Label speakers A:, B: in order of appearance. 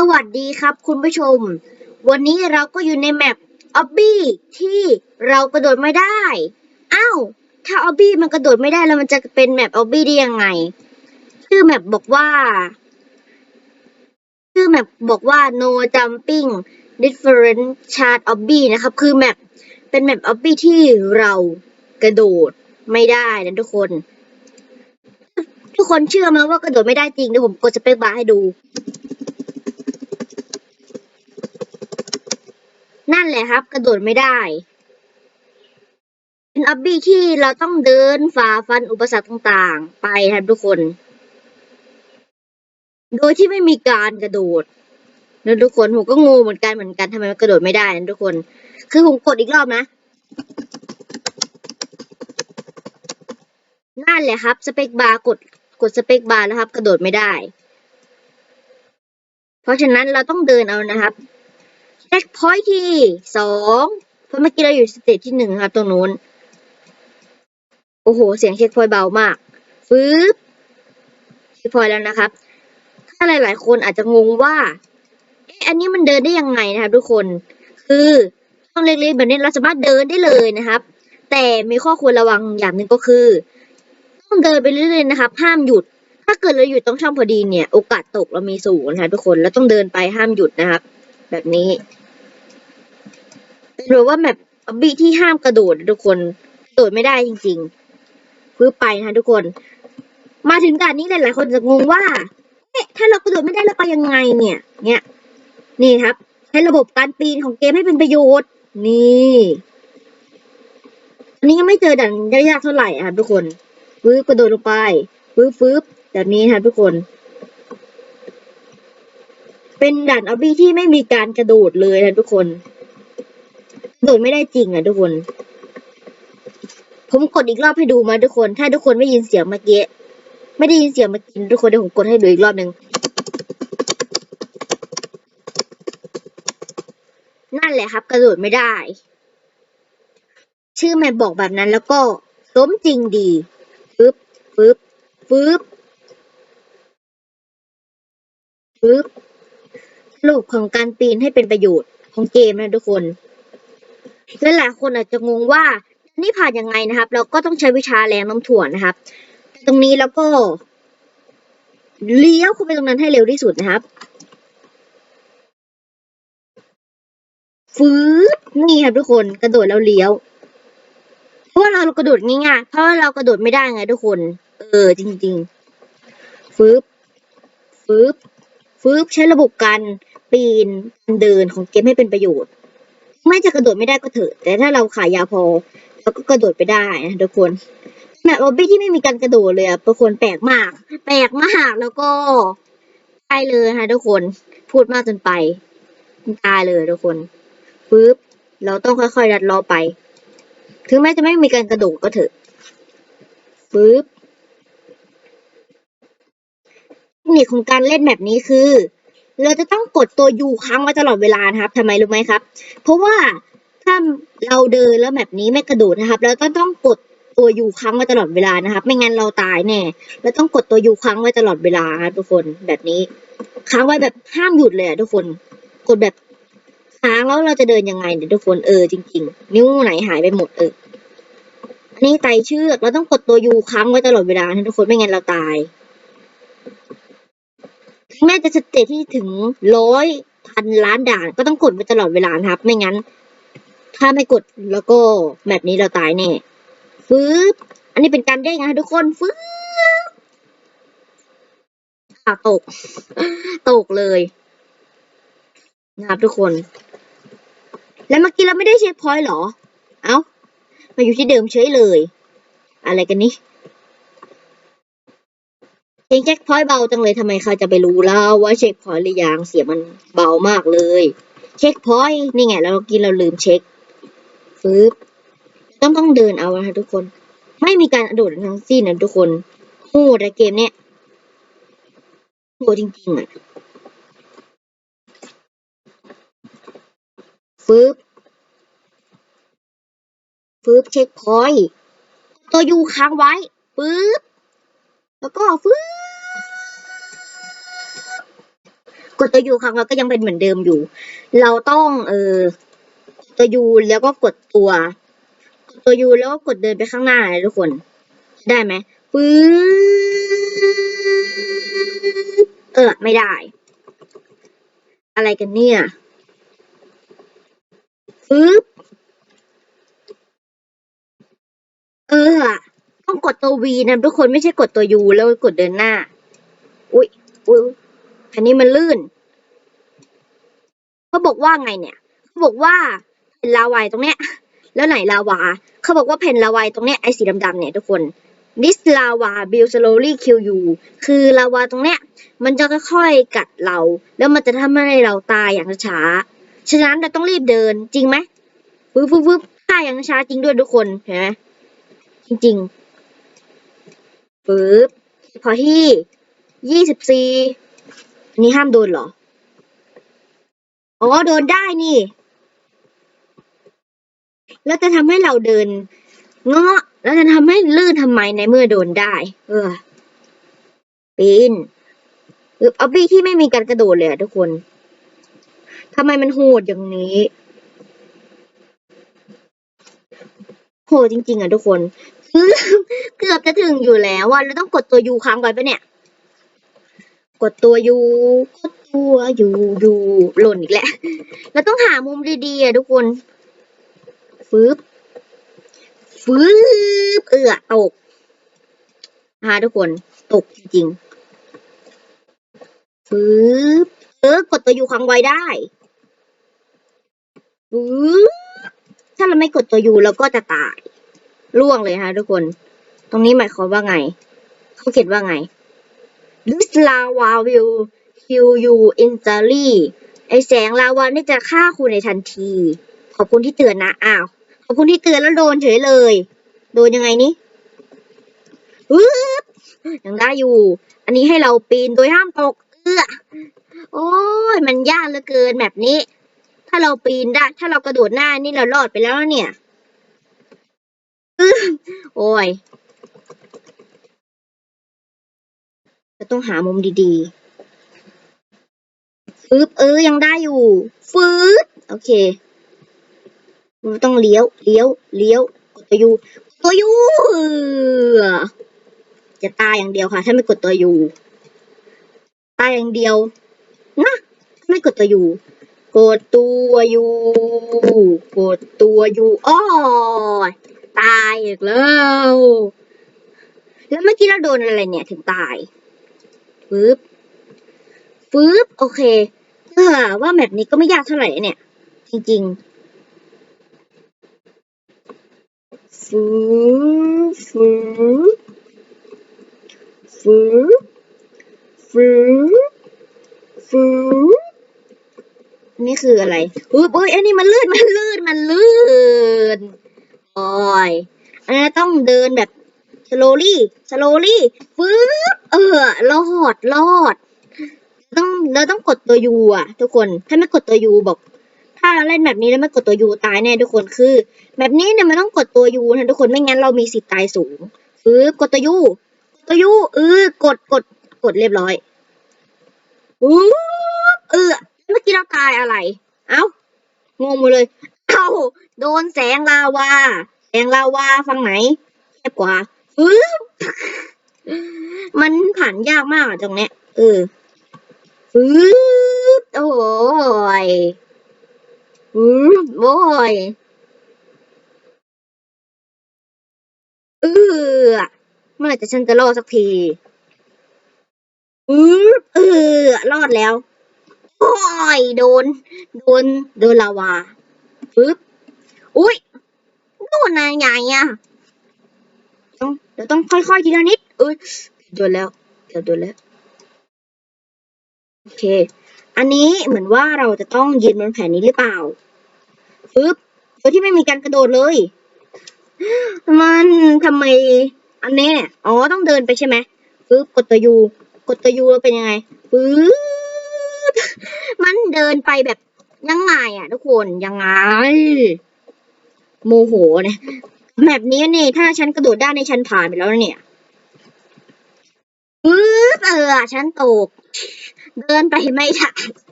A: สวัสดีครับคุณผู้ชม วันนี้เราก็อยู่ในแมปออบบี้ที่เรากระโดดไม่ได้อ้าวถ้าออบบี้มันกระโดดไม่ได้แล้วมันจะเป็นแมปออบบี้ได้ยังไง ชื่อแมปบอกว่า ชื่อแมปบอกว่า no jumping different chart obby นะครับ คือแมปเป็นแมปออบบี้ที่เรากระโดดไม่ได้นะทุกคน ทุกคนเชื่อไหมว่ากระโดดไม่ได้จริงเดี๋ยวผมกดสเปคบาร์ให้ดู นั่นแหละครับ กระโดดไม่ได้ เป็นออบบี้ที่เราต้องเดินฝ่าฟันอุปสรรคต่างๆ ไปครับทุกคน โดยที่ไม่มีการกระโดดนะทุกคนผมก็งงเหมือนกันเหมือนกันทำไมมันกระโดดไม่ได้นะทุกคน คือผมกดอีกรอบนะนั่นแหละครับ สเปคบาร์กดกดสเปคบาร์แล้วครับ กระโดดไม่ได้ เพราะฉะนั้นเราต้องเดินเอานะครับ เช็คพอยที่สองเพราะเมื่อกี้เราอยู่สเตจที่หนึ่งครับตรงนู้น โอ้โห เสียงเช็คพอยเบามากฟืบเช็คพอยแล้วนะครับ ถ้าหลาย ๆ คนอาจจะงงว่า เอ๊ะ อันนี้มันเดินได้ยังไงนะครับทุกคน คือช่องเล็กๆแบบนี้เราสามารถเดินได้เลยนะครับ แต่มีข้อควรระวังอย่างหนึ่งก็คือ ต้องเดินไปเรื่อยๆนะครับ ห้ามหยุด ถ้าเกิดเราหยุดตรงช่องพอดีเนี่ย โอกาสตกเรามีสูงนะครับทุกคน แล้วต้องเดินไปห้ามหยุดนะครับ แบบนี้เป็นแบบว่าแมปอบบี้ที่ห้ามกระโดดทุกคนกระโดดไม่ได้จริงๆพื้ไปนะคะทุกคน มาถึงด่านนี้หลายๆคนจะงงว่าเอ๊ะถ้าเรากระโดดไม่ได้เราไปยังไงเนี่ย เนี่ยนี่ครับใช้ระบบการปีนของเกมให้เป็นประโยชน์ นี่อันนี้ยังไม่เจอด่านยากๆเท่าไหร่อะทุกคนฟื้กระโดดลงไปฟื้บฟื้บแบบนี้ครับทุกคน เป็นด่านออบบี้ที่ไม่มีการกระโดดเลยนะทุกคนกระโดดไม่ได้จริงอะทุกคน ผมกดอีกรอบให้ดูมาทุกคน ถ้าทุกคนไม่ยินเสียงเมื่อกี้ไม่ได้ยินเสียงเมื่อกี้ทุกคนเดี๋ยวผมกดให้ดูอีกรอบหนึ่งนั่นแหละครับ กระโดดไม่ได้ ชื่อแมปบอกแบบนั้นแล้วก็สมจริงดีฟึบฟึบฟึบฟึบ รุปของการปีนให้เป็นประโยชน์ของเกมนะทุกคนและหลายคนอาจจะงงว่านี่ผ่านยังไงนะครับ เราก็ต้องใช้วิชาแรงน้มถ่วงนะครับ ตรงนี้แล้วก็ เลี้ยวเข้าไปตรงนั้นให้เร็วที่สุดนะครับฟืดนี่ครับทุกคนกระโดดแล้วเลี้ยวเพราะว่าเรากระโดดง่ายๆเพราะว่าเรากระโดดไม่ได้ไงทุกคน เออ จริง ๆ ฟืบฟืบฟืบใช้ระบบการ ปีนการเดินของเกมให้เป็นประโยชน์ไม่จะกระโดดไม่ได้ก็เถอะ แต่ถ้าเราขายาวพอเราก็กระโดดไปได้นะทุกคนแบบออบบี้ที่ไม่มีการกระโดดเลยอะทุกคนแปลกมาก แปลกมากแล้วก็ตายเลยนะทุกคนพูดมากจนไปตายเลยทุกคนปึ๊บเราต้องค่อยๆดัดล้อไป ถึงแม้จะไม่มีการกระโดดก็เถอะปึ๊บเทคนิคของการเล่นแบบนี้คือ เราจะต้องกดตัวยูค้างไว้ตลอดเวลานะครับทำไมรู้ไหมครับ เพราะว่าถ้าเราเดินแล้วแบบนี้ไม่กระโดดนะครับ เราก็ต้องกดตัวยูค้างไว้ตลอดเวลานะครับ ไม่งั้นเราตายแน่เราต้องกดตัวยูค้างไว้ตลอดเวลาครับทุกคนแบบนี้ ค้างไว้แบบห้ามหยุดเลยอะทุกคนกดแบบค้างแล้วเราจะเดินยังไงเนี่ยทุกคนเออจริง ๆ นิ้วไหนหายไปหมดเออนนี้ไตเชือกเราต้องกดตัวยูค้างไว้ตลอดเวลานะทุกคนไม่งั้นเราตาย แม้จะสเตจที่ถึงร้อยพันล้านด่านก็ต้องกดไว้ตลอดเวลานะครับ ไม่งั้น ถ้าไม่กดแล้วก็แบบนี้เราตายแน่ฟืบอันนี้เป็นการเด้งนะทุกคนฟืบอะตก ตกเลยนะครับทุกคน แล้วเมื่อกี้เราไม่ได้เช็คพอยต์หรอ เอ้า มาอยู่ที่เดิมเฉยเลย อะไรกันนี่ เสียงเช็คพอยต์เบาจังเลยทำไมใครจะไปรู้แล้วว่าเช็คพอยต์หรือยังเสียงมันเบามากเลย เช็คพอยต์นี่ไงเรากินเราลืมเช็คฟืบต้องต้องเดินเอานะคะทุกคน ไม่มีการกระโดดทั้งสิ้นนะทุกคนโหดอะเกมเนี้ยโหดจริงๆอะฟืบฟืบเช็คพอยต์ตัวยูค้างไว้ฟืบแล้วก็ฟืบ กดตัวยูครั้งเราก็ยังเป็นเหมือนเดิมอยู่ เราต้องเออกดตัวยูแล้วก็กดตัวกดตัวยูแล้วก็กดเดินไปข้างหน้าเลยทุกคน ได้ไหมปึ๊บเออไม่ได้ อะไรกันเนี่ยปึ๊บเออต้องกดตัว V นะทุกคนไม่ใช่กดตัว U แล้วกดเดินหน้า อันนี้มันลื่นเขาบอกว่าไงเนี่ยเขาบอกว่าแผ่นลาวายตรงเนี้ย แล้วไหนลาวาเขาบอกว่าแผ่นลาวายตรงเนี้ยไอสีดำๆเนี่ยทุกคน this lava will slowly kill you คือลาวาตรงเนี้ย มันจะค่อยๆกัดเรา แล้วมันจะทำให้เราตายอย่างช้าฉะนั้นเราต้องรีบเดินจริงไหมฟึบฟึบฟึบตายอย่างช้าจริงด้วยทุกคนเห็นไหมจริงๆปึ๊บพอที่ยี่สิบสี่ นนี้ห้ามโดนเหรอ อ๋อ โดนได้นี่ แล้วจะทำให้เราเดิน เงาะ แล้วจะทำให้ลื่นทำไมในเมื่อโดนได้ เออปีนเอออาบี้ที่ไม่มีการกระโดดเลยอะทุกคนทำไมมันโหดอย่างนี้ โหดจริง ๆอะทุกคน เกือบจะถึงอยู่แล้วว่าเราต้องกดตัวยูค้างไว้ปะเนี่ย กดตัวยูกดตัวยูยูหล่นอีกแล้วเราต้องหามุมดีๆอะทุกคนฟืบฟืบเอือตกนะคะทุกคนตกจริงๆฟืบเออกดตัวยูค้งไว้ได้ฟืบถ้าเราไม่กดตัวยูเราก็จะตายล่วงเลยฮะทุกคน ตรงนี้หมายความว่าไง เขาเขียนว่าไง This lava will kill you instantly ไอแสงลาวานี่จะฆ่าคุณในทันที ขอบคุณที่เตือนนะอ้าวขอบคุณที่เตือนแล้วโดนเฉยเลย โดนยังไงนี่ฮึบยังได้อยู่ อันนี้ให้เราปีนโดยห้ามตกเอื้อโอ้ยมันยากเหลือเกินแบบนี้ ถ้าเราปีนได้ ถ้าเรากระโดดหน้านี่เรารอดไปแล้วเนี่ยโอ้ย จะต้องหามุมดีๆฟืบเออ ยังได้อยู่ ฟืบโอเค มันต้องเลี้ยว เลี้ยว เลี้ยว กดตัวยูตัวยูจะตายอย่างเดียวค่ะ ถ้าไม่กดตัวยูตายอย่างเดียว นะไม่กดตัวยูกดตัวยูกดตัวยูอ้อตายอีกแล้ว แล้วเมื่อกี้เราโดนอะไรเนี่ย ถึงตาย ฟืบฟืบโอเคเออว่าแมปนี้ก็ไม่ยากเท่าไหร่เนี่ย จริงๆฟืบฟืบฟืบฟืบฟืบนี่คืออะไรฟืบเอ้ยอันนี้มันลื่น มันลื่น มันลื่นโอ้ยอันนี้ต้องเดินแบบ slowly slowly ฟืบ รอดรอดต้องเราต้องกดตัวยูอะ ทุกคนถ้าไม่กดตัวยูบอก ถ้าเล่นแบบนี้แล้วไม่กดตัวยูตายแน่ทุกคนคือ แบบนี้เนี่ยมันต้องกดตัวยูนะทุกคนไม่งั้นเรามีสิทธิ์ตายสูงฟืบกดตัวยูตัวยูเออกดกดกดเรียบร้อยอูเออเมื่อกี้เราตายอะไร เอ้างงหมดเลยเอ้าโดนแสงลาวาแสงลาวาฝั่งไหนแคบกว่าฟืบ มันผ่านยากมากอะตรงเนี้ยเออฟืบโอ้ยฟืบโอ้ยเออเมื่อไหร่จะฉันจะรอดสักทีอือเออรอดแล้วโอ้ยโดน โดน โดนลาวาปึ๊บ อุ้ยโดนอะไรไงอะต้องเดี๋ยวต้องค่อยๆทีละนิด อ้ยโดนแล้วเดี๋ยวโดนแล้ว โอเค อันนี้เหมือนว่าเราจะต้องยืนบนแผ่นนี้หรือเปล่าปึ๊บโดยที่ไม่มีการกระโดดเลย มันทำไม อันนี้เนี่ย อ๋อ ต้องเดินไปใช่ไหมปึ๊บ กดตัวยู กดตัวยูแล้วเป็นยังไงปึ๊บ มันเดินไปแบบยังไงอะทุกคน ยังไง โมโหเนี่ยแบบนี้นี่ ถ้าฉันกระโดดได้ในฉันผ่านไปแล้วเนี่ย เออฉันตก เดินไปไม่ได้